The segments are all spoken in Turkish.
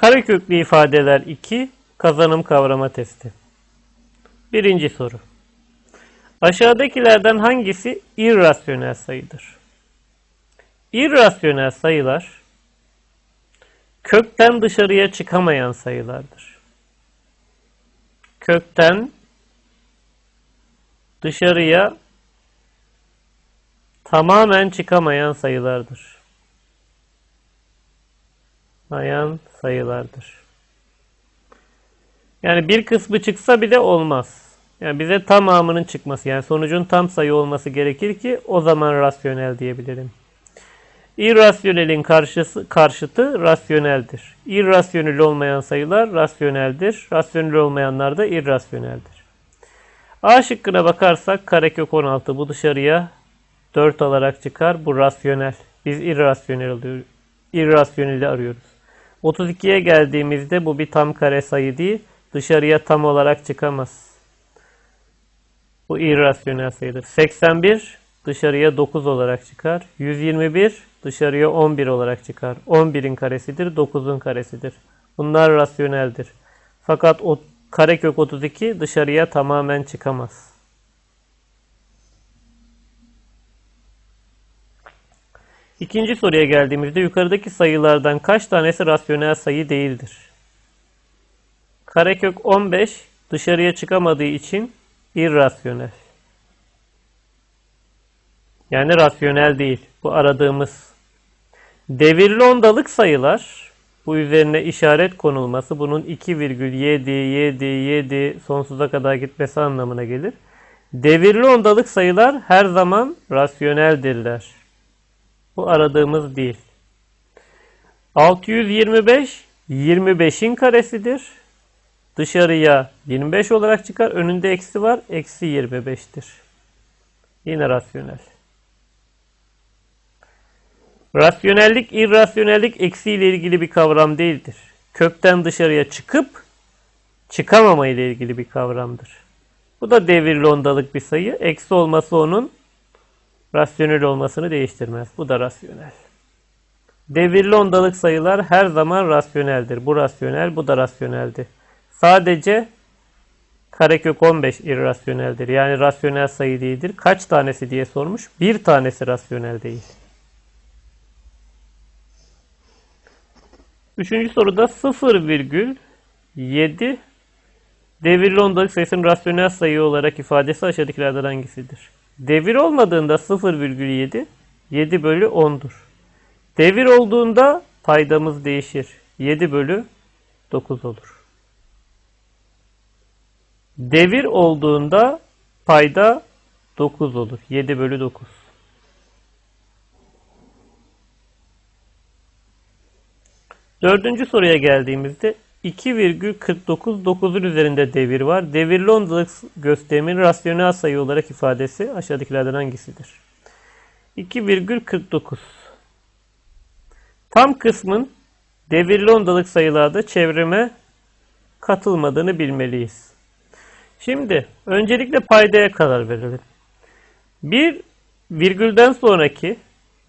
Kareköklü ifadeler 2 kazanım kavrama testi. Birinci soru. Aşağıdakilerden hangisi irrasyonel sayıdır? İrrasyonel sayılar kökten dışarıya çıkamayan sayılardır. Kökten dışarıya tamamen çıkamayan sayılardır. Mayan sayılardır. Yani bir kısmı çıksa bile olmaz. Yani bize tamamının çıkması yani sonucun tam sayı olması gerekir ki o zaman rasyonel diyebilirim. İrrasyonelin karşısı, karşıtı rasyoneldir. İrrasyonel olmayan sayılar rasyoneldir. Rasyonel olmayanlar da irrasyoneldir. A şıkkına bakarsak karekök 16 bu dışarıya 4 alarak çıkar. Bu rasyonel. Biz irrasyonel alıyoruz. Arıyoruz. 32'ye geldiğimizde bu bir tam kare sayı değil. Dışarıya tam olarak çıkamaz. Bu irrasyonel sayıdır. 81 dışarıya 9 olarak çıkar. 121 dışarıya 11 olarak çıkar. 11'in karesidir, 9'un karesidir. Bunlar rasyoneldir. Fakat o karekök 32 dışarıya tamamen çıkamaz. İkinci soruya geldiğimizde yukarıdaki sayılardan kaç tanesi rasyonel sayı değildir? Karekök 15 dışarıya çıkamadığı için irrasyonel. Yani rasyonel değil. Bu aradığımız. Devirli ondalık sayılar bu üzerine işaret konulması bunun 2,7 7 7 sonsuza kadar gitmesi anlamına gelir. Devirli ondalık sayılar her zaman rasyoneldirler. Bu aradığımız değil. 625 25'in karesidir. Dışarıya 25 olarak çıkar. Önünde eksi var. Eksi 25'tir. Yine rasyonel. Rasyonellik, irrasyonellik eksiyle ilgili bir kavram değildir. Kökten dışarıya çıkıp çıkamama ile ilgili bir kavramdır. Bu da devirli ondalık bir sayı. Eksi olması onun rasyonel olmasını değiştirmez. Bu da rasyonel. Devirli ondalık sayılar her zaman rasyoneldir. Bu rasyonel, bu da rasyoneldir. Sadece karekök 15 irrasyoneldir. Yani rasyonel sayı değildir. Kaç tanesi diye sormuş. Bir tanesi rasyonel değil. Üçüncü soruda 0,7 devirli ondalık sayısının rasyonel sayı olarak ifadesi aşağıdakilerden hangisidir? Devir olmadığında 0,7 7 bölü 10'dur. Devir olduğunda paydamız değişir. 7 bölü 9 olur. Devir olduğunda payda 9 olur. 7 bölü 9. Dördüncü soruya geldiğimizde 2,499'un üzerinde devir var. Devirli ondalık gösterimin rasyonel sayı olarak ifadesi aşağıdakilerden hangisidir? 2,49 Tam kısmın devirli ondalık sayılarda çevreme katılmadığını bilmeliyiz. Şimdi öncelikle paydaya karar verelim. Bir virgülden sonraki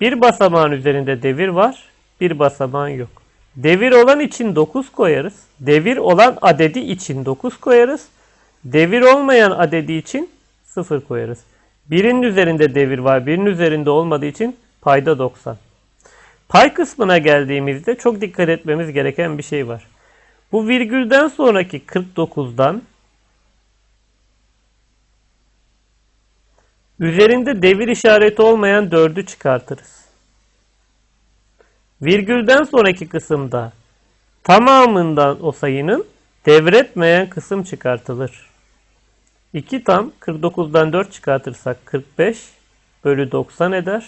bir basamağın üzerinde devir var, bir basamağın yok. Devir olan için 9 koyarız. Devir olan adedi için 9 koyarız. Devir olmayan adedi için 0 koyarız. Birinin üzerinde devir var, birinin üzerinde olmadığı için payda 90. Pay kısmına geldiğimizde çok dikkat etmemiz gereken bir şey var. Bu virgülden sonraki 49'dan üzerinde devir işareti olmayan 4'ü çıkartırız. Virgülden sonraki kısımda tamamından o sayının devretmeyen kısım çıkartılır. 2 tam 49'dan 4 çıkartırsak 45 bölü 90 eder.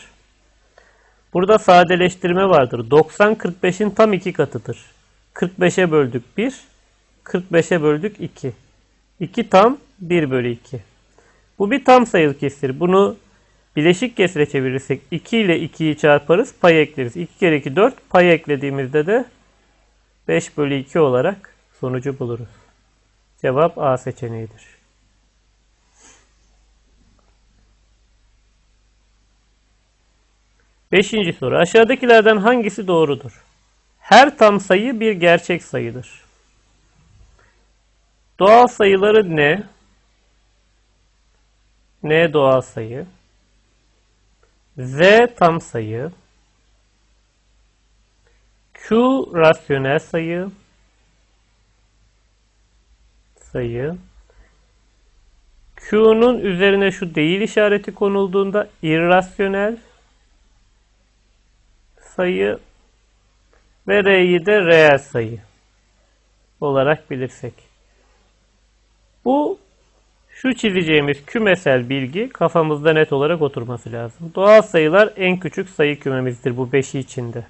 Burada sadeleştirme vardır. 90 45'in tam 2 katıdır. 45'e böldük 1, 45'e böldük 2. 2 tam 1 bölü 2. Bu bir tam sayılı kesir. Bunu bileşik kesire çevirirsek 2 ile 2'yi çarparız, pay ekleriz. 2 kere 2 4, pay eklediğimizde de 5 bölü 2 olarak sonucu buluruz. Cevap A seçeneğidir. Beşinci soru. Aşağıdakilerden hangisi doğrudur? Her tam sayı bir gerçek sayıdır. Doğal sayıları ne? N doğal sayı. Z tam sayı. Q rasyonel sayı. Sayı. Q'nun üzerine şu değil işareti konulduğunda irrasyonel sayı ve R'yi de reel sayı olarak bilirsek. Bu şu çizeceğimiz kümesel bilgi kafamızda net olarak oturması lazım. Doğal sayılar en küçük sayı kümemizdir bu beşi içinde.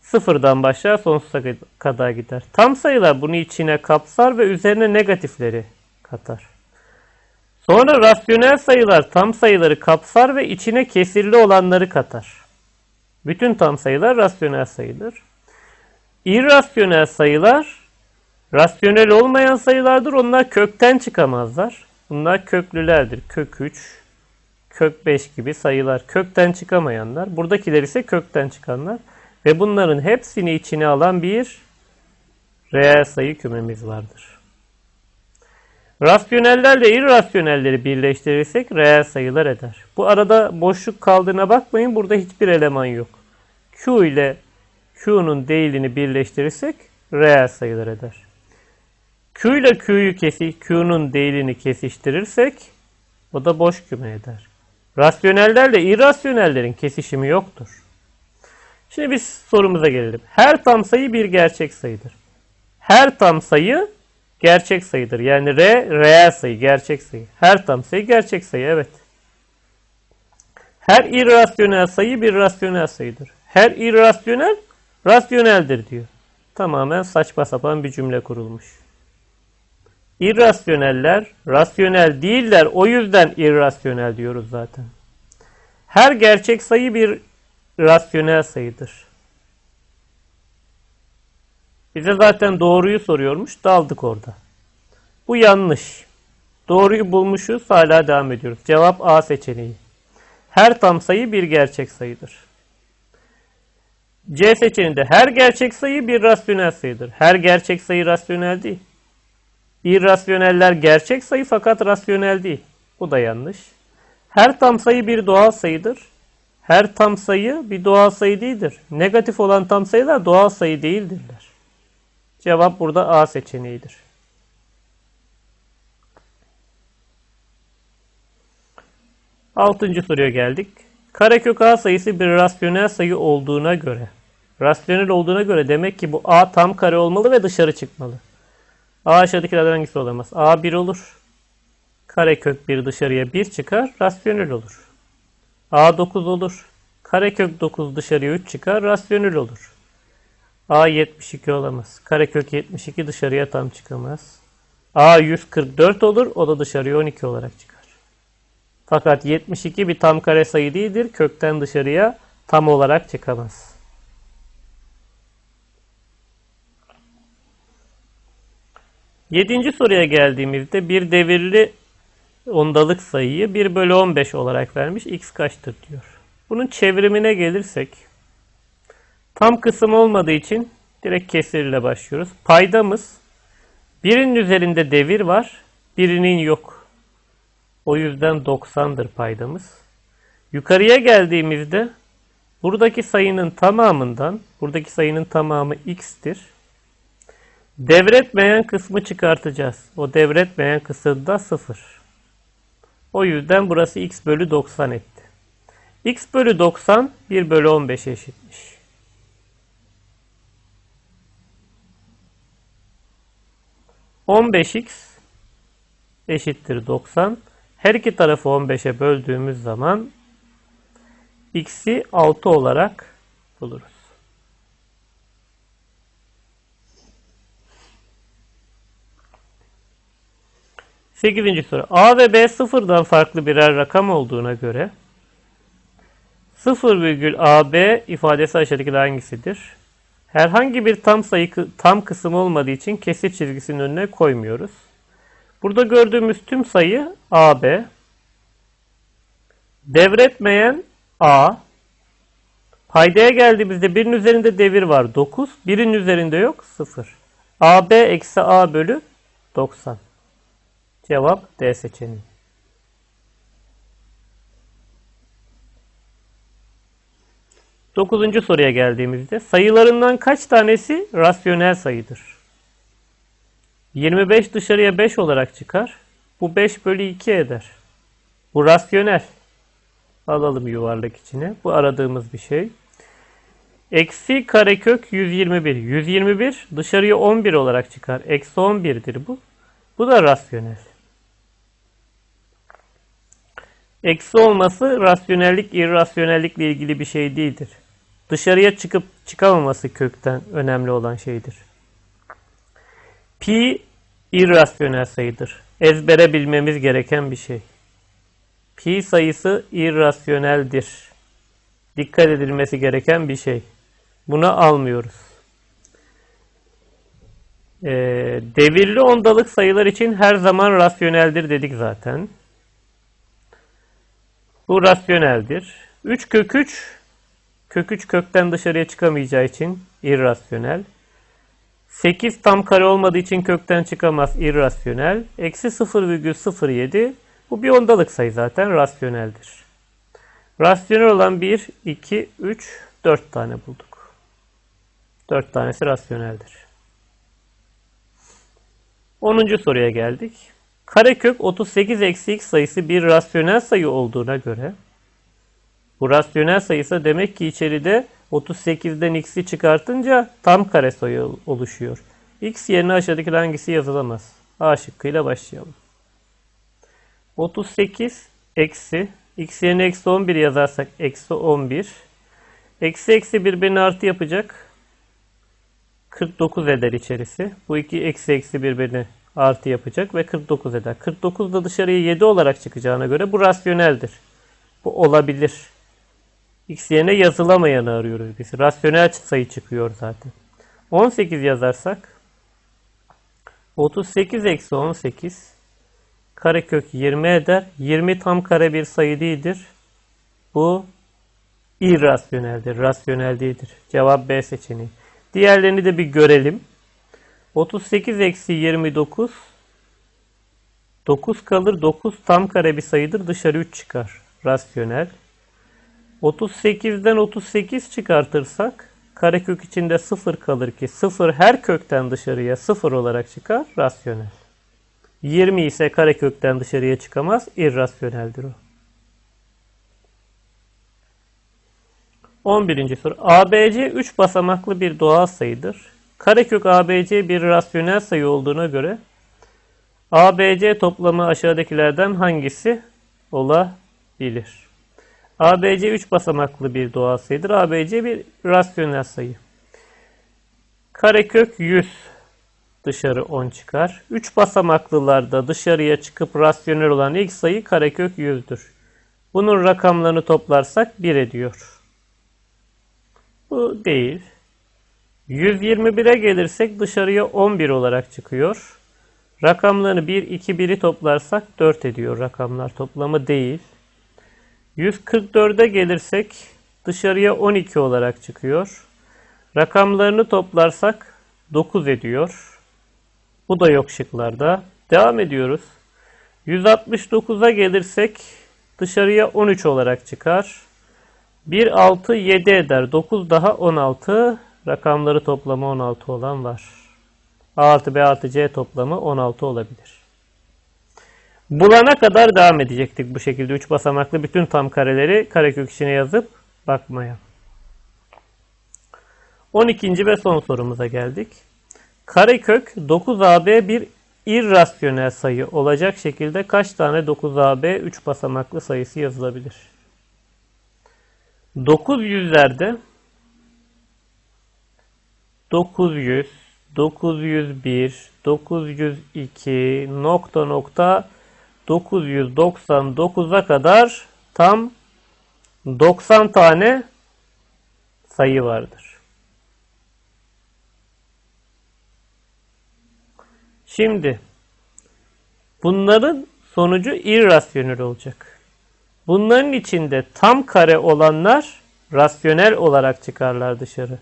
Sıfırdan başlar sonsuza kadar gider. Tam sayılar bunu içine kapsar ve üzerine negatifleri katar. Sonra rasyonel sayılar tam sayıları kapsar ve içine kesirli olanları katar. Bütün tam sayılar rasyonel sayıdır. İrrasyonel sayılar rasyonel olmayan sayılardır. Onlar kökten çıkamazlar. Bunlar köklülerdir. Kök 3, kök 5 gibi sayılar kökten çıkamayanlar. Buradakiler ise kökten çıkanlar. Ve bunların hepsini içine alan bir reel sayı kümemiz vardır. Rasyonellerle irrasyonelleri birleştirirsek reel sayılar eder. Bu arada boşluk kaldığına bakmayın. Burada hiçbir eleman yok. Q ile Q'nun değilini birleştirirsek reel sayılar eder. Q ile Q'yu kesi, Q'nun değilini kesiştirirsek o da boş küme eder. Rasyonellerle irrasyonellerin kesişimi yoktur. Şimdi biz sorumuza gelelim. Her tam sayı bir gerçek sayıdır. Her tam sayı gerçek sayıdır. Yani R reel sayı, gerçek sayı. Her tam sayı gerçek sayı, evet. Her irrasyonel sayı bir rasyonel sayıdır. Her irrasyonel rasyoneldir diyor. Tamamen saçma sapan bir cümle kurulmuş. İrrasyoneller rasyonel değiller. O yüzden irrasyonel diyoruz zaten. Her gerçek sayı bir rasyonel sayıdır. Bize zaten doğruyu soruyormuş. Daldık orada. Bu yanlış. Doğruyu bulmuşuz. Hala devam ediyoruz. Cevap A seçeneği. Her tam sayı bir gerçek sayıdır. C seçeneğinde her gerçek sayı bir rasyonel sayıdır. Her gerçek sayı rasyonel değil. İrrasyoneller gerçek sayı fakat rasyonel değil. Bu da yanlış. Her tam sayı bir doğal sayıdır. Her tam sayı bir doğal sayı değildir. Negatif olan tam sayılar doğal sayı değildirler. Cevap burada A seçeneğidir. Altıncı soruya geldik. Karekök A sayısı bir rasyonel sayı olduğuna göre, rasyonel olduğuna göre demek ki bu A tam kare olmalı ve dışarı çıkmalı. A aşağıdakilerden hangisi olamaz? A 1 olur. Karekök 1 dışarıya 1 çıkar, rasyonel olur. A 9 olur. Karekök 9 dışarıya 3 çıkar, rasyonel olur. A 72 olamaz. Karekök 72 dışarıya tam çıkamaz. A 144 olur, o da dışarıya 12 olarak çıkar. Fakat 72 bir tam kare sayı değildir. Kökten dışarıya tam olarak çıkamaz. Yedinci soruya geldiğimizde bir devirli ondalık sayıyı 1 bölü 15 olarak vermiş. X kaçtır diyor. Bunun çevrimine gelirsek tam kısım olmadığı için direkt kesirle başlıyoruz. Paydamız birinin üzerinde devir var. Birinin yok. O yüzden 90'dır paydamız. Yukarıya geldiğimizde buradaki sayının tamamından buradaki sayının tamamı x'tir. Devretmeyen kısmı çıkartacağız. O devretmeyen kısım da 0. O yüzden burası x bölü 90 etti. x bölü 90 1 bölü 15 eşitmiş. x eşittir 90. Her iki tarafı 15'e böldüğümüz zaman x'i 6 olarak buluruz. 8. soru. A ve B sıfırdan farklı birer rakam olduğuna göre 0,AB ifadesi aşağıdaki hangisidir? Herhangi bir tam sayı tam kısım olmadığı için kesir çizgisinin önüne koymuyoruz. Burada gördüğümüz tüm sayı AB. Devretmeyen A. Paydaya geldiğimizde birin üzerinde devir var 9. Birin üzerinde yok 0. AB eksi A bölü 90. Cevap D seçeneği. Dokuzuncu soruya geldiğimizde sayılarından kaç tanesi rasyonel sayıdır? 25 dışarıya 5 olarak çıkar. Bu 5 bölü 2 eder. Bu rasyonel. Alalım yuvarlak içine. Bu aradığımız bir şey. Eksi karekök 121. 121 dışarıya 11 olarak çıkar. Eksi 11'dir bu. Bu da rasyonel. Eksi olması rasyonellik, irrasyonellikle ilgili bir şey değildir. Dışarıya çıkıp çıkamaması kökten önemli olan şeydir. Pi irrasyonel sayıdır. Ezbere bilmemiz gereken bir şey. Pi sayısı irrasyoneldir. Dikkat edilmesi gereken bir şey. Buna almıyoruz. Ee, devirli ondalık sayılar için her zaman rasyoneldir dedik zaten. Bu rasyoneldir. 3 kök 3 kök 3 kökten dışarıya çıkamayacağı için irrasyonel. 8 tam kare olmadığı için kökten çıkamaz irrasyonel. Eksi 0,07 bu bir ondalık sayı zaten rasyoneldir. Rasyonel olan 1, 2, 3, 4 tane bulduk. 4 tanesi rasyoneldir. 10. soruya geldik. Karekök 38 eksi x sayısı bir rasyonel sayı olduğuna göre bu rasyonel sayısı demek ki içeride 38'den x'i çıkartınca tam kare sayı oluşuyor. x yerine aşağıdaki hangisi yazılamaz? A şıkkıyla başlayalım. 38 eksi x yerine eksi 11 yazarsak eksi 11 eksi eksi birbirini artı yapacak 49 eder içerisi. Bu iki eksi eksi birbirini artı yapacak ve 49 eder. 49 da dışarıya 7 olarak çıkacağına göre bu rasyoneldir. Bu olabilir. X yerine yazılamayanı arıyoruz biz. Rasyonel sayı çıkıyor zaten. 18 yazarsak 38 eksi 18 karekök 20 eder. 20 tam kare bir sayı değildir. Bu irrasyoneldir. Rasyonel değildir. Cevap B seçeneği. Diğerlerini de bir görelim. 38 eksi 29 9 kalır. 9 tam kare bir sayıdır. Dışarı 3 çıkar. Rasyonel. 38'den 38 çıkartırsak karekök içinde 0 kalır ki 0 her kökten dışarıya 0 olarak çıkar. Rasyonel. 20 ise karekökten dışarıya çıkamaz. irrasyoneldir o. 11. soru. ABC 3 basamaklı bir doğal sayıdır. Karekök ABC bir rasyonel sayı olduğuna göre ABC toplamı aşağıdakilerden hangisi olabilir? ABC 3 basamaklı bir doğal sayıdır. ABC bir rasyonel sayı. Karekök 100 dışarı 10 çıkar. 3 basamaklılarda dışarıya çıkıp rasyonel olan ilk sayı karekök 100'dür. Bunun rakamlarını toplarsak 1 ediyor. Bu değil. 121'e gelirsek dışarıya 11 olarak çıkıyor. Rakamlarını 1, 2, 1'i toplarsak 4 ediyor rakamlar toplamı değil. 144'e gelirsek dışarıya 12 olarak çıkıyor. Rakamlarını toplarsak 9 ediyor. Bu da yok şıklarda. Devam ediyoruz. 169'a gelirsek dışarıya 13 olarak çıkar. 1, 6, 7 eder. 9 daha 16. Rakamları toplamı 16 olan var. A artı B artı C toplamı 16 olabilir. Bulana kadar devam edecektik bu şekilde. 3 basamaklı bütün tam kareleri karekök içine yazıp bakmaya. 12. ve son sorumuza geldik. Karekök 9AB bir irrasyonel sayı olacak şekilde kaç tane 9AB 3 basamaklı sayısı yazılabilir? 900'lerde 900, 901, 902 nokta nokta 999'a kadar tam 90 tane sayı vardır. Şimdi bunların sonucu irrasyonel olacak. Bunların içinde tam kare olanlar Rasyonel olarak çıkarlar dışarı.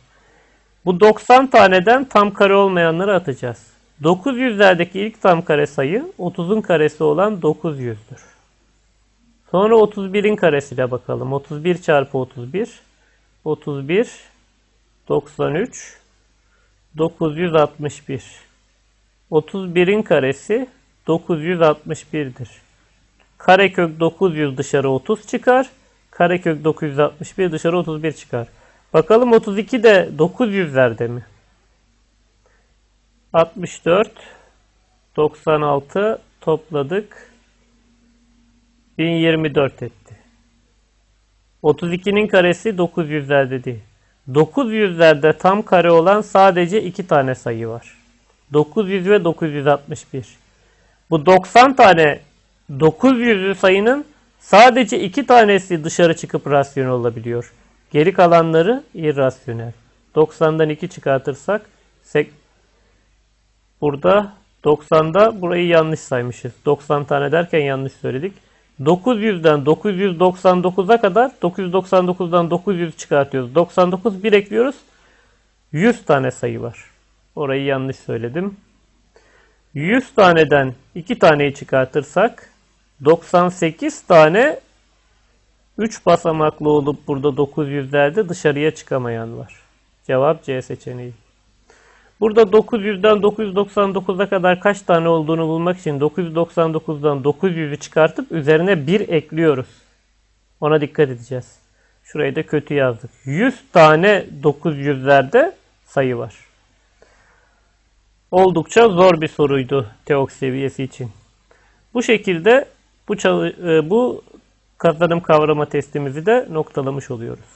Bu 90 taneden tam kare olmayanları atacağız. 900'lerdeki ilk tam kare sayı 30'un karesi olan 900'dür. Sonra 31'in karesiyle bakalım. 31 çarpı 31. 31 93 961. 31'in karesi 961'dir. Karekök 900 dışarı 30 çıkar. Karekök 961 dışarı 31 çıkar. Bakalım 32 de 900'lerde mi? 64 96 topladık. 1024 etti. 32'nin karesi 900'lerde değil. 900'lerde tam kare olan sadece iki tane sayı var. 900 ve 961. Bu 90 tane 900'lü sayının sadece iki tanesi dışarı çıkıp rasyonel olabiliyor. Geri kalanları irrasyonel. 90'dan 2 çıkartırsak burada 90'da burayı yanlış saymışız. 90 tane derken yanlış söyledik. 900'den 999'a kadar 999'dan 900 çıkartıyoruz. 99 bir ekliyoruz. 100 tane sayı var. Orayı yanlış söyledim. 100 taneden 2 taneyi çıkartırsak 98 tane 3 basamaklı olup burada 900'lerde dışarıya çıkamayan var. Cevap C seçeneği. Burada 900'den 999'a kadar kaç tane olduğunu bulmak için 999'dan 900'ü çıkartıp üzerine 1 ekliyoruz. Ona dikkat edeceğiz. Şurayı da kötü yazdık. 100 tane 900'lerde sayı var. Oldukça zor bir soruydu TEOK seviyesi için. Bu şekilde bu, e, bu kazanım kavrama testimizi de noktalamış oluyoruz.